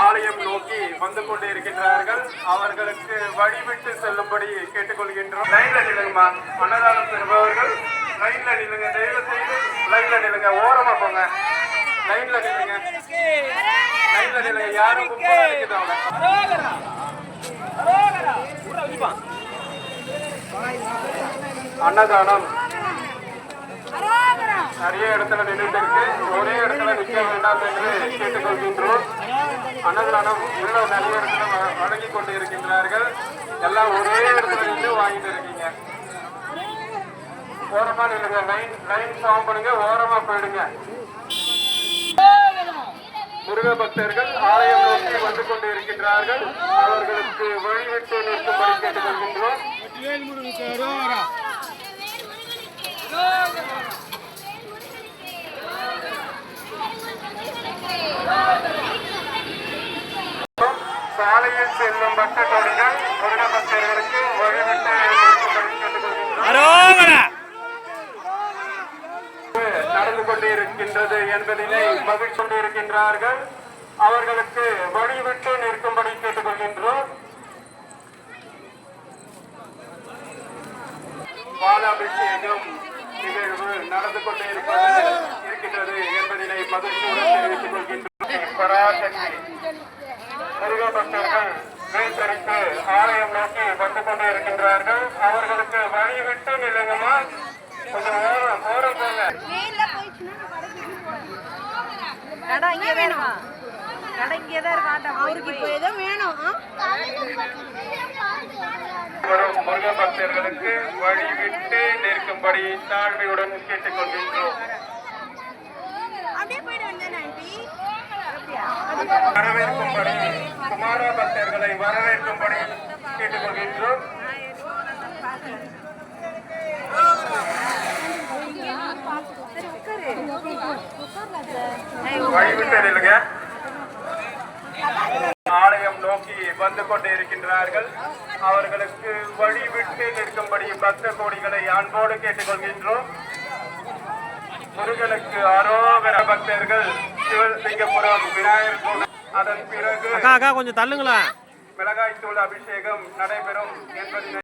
ஆலயம் நோக்கி வந்து கொண்டு இருக்கின்றார்கள் அவர்களுக்கு வழிவிட்டு செல்லும்படி கேட்டுக்கொள்கின்றோம். லைன்ல நில்லுங்கம்மா. அன்னதானம் பெறுபவர்கள் லைன்ல நில்லுங்க. தயவு செய்து லைன்ல நில்லுங்க. ஓரமா போங்க. லைன்ல நில்லுங்க. லைன்ல நில்லுங்க. யாரும் அன்னதானம். நிறைய இடத்துல நின்றுட்டு இருக்கு. ஒரே இடத்துல நிற்க வேண்டாம் என்று கேட்டுக்கொள்கின்றோம். அன்னதானம் உள்ள நிறைய இடத்துல வ- வழங்கி கொண்டு இருக்கின்றார்கள் எல்லாம் ஒரே இடத்துல நின்று வாங்கிட்டு இருக்கீங்க. ஓரமா நில்லுங்க. லைன் லைன் ஃபார்ம் பண்ணுங்க. ஓரமா போயிடுங்க. முருக பக்தர்கள் ஆலயம் நோக்கி வந்து கொண்டு இருக்கின்றார்கள் அவர்களுக்கு வழிவிட்டு நிற்கும்படி கேட்டுக்கொள்கின்றோம். சாலையில் செல்லும் முருக பக்தர்களுக்கு வழிவிட்டு நடந்து கொண்டு இருக்கின்றது என்பதினை மகிழ்ச்சி கொண்டு இருக்கின்றார்கள் அவர்களுக்கு வழிவிட்டு நிற்கும்படி கேட்டுக்கொள்கின்றோம். பாலாபிஷேகம் நிகழ்வு நடந்து கொண்டு இருப்பது இருக்கின்றது என்பதினை மகிழ்ச்சியுடன் தெரிவித்துக் கொள்கின்றோம். பராசக்தி முருக பக்தர்கள் வேந்தரித்து ஆலயம் நோக்கி வந்து கொண்டு இருக்கின்றார்கள் அவர்களுக்கு வழிவிட்டு நில்லுங்கம்மா கொஞ்சம் ஓரம் ஓரம் போங்க கடை இங்கே வேணுமா? கடை இங்கே தான் இருக்கு ஆட்டம் அவருக்கு இப்போ ஏதோ வேணும் வரும் முருக பக்தர்களுக்கு வழிவிட்டு நிற்கும்படி தாழ்மையுடன் கேட்டுக்கொள்கின்றோம் வரவேற்கும்படி குமார பக்தர்களை வரவேற்கும்படி கேட்டுக்கொள்கின்றோம். வழிவிட்டு ஆலயம் நோக்கி வந்து கொண்டு இருக்கின்றார்கள் அவர்களுக்கு வழிவிட்டு நிற்கும்படி பக்த கோடிகளை அன்போடு கேட்டுக்கொள்கின்றோம். முருகனுக்கு அரோகர பக்தர்கள் சிவலிங்கபுரம் விநாயகர் கோவில் அதன் பிறகு அக்கா அக்கா கொஞ்சம் தள்ளுங்களேன். மிளகாய் தூள் அபிஷேகம் நடைபெறும் என்பதை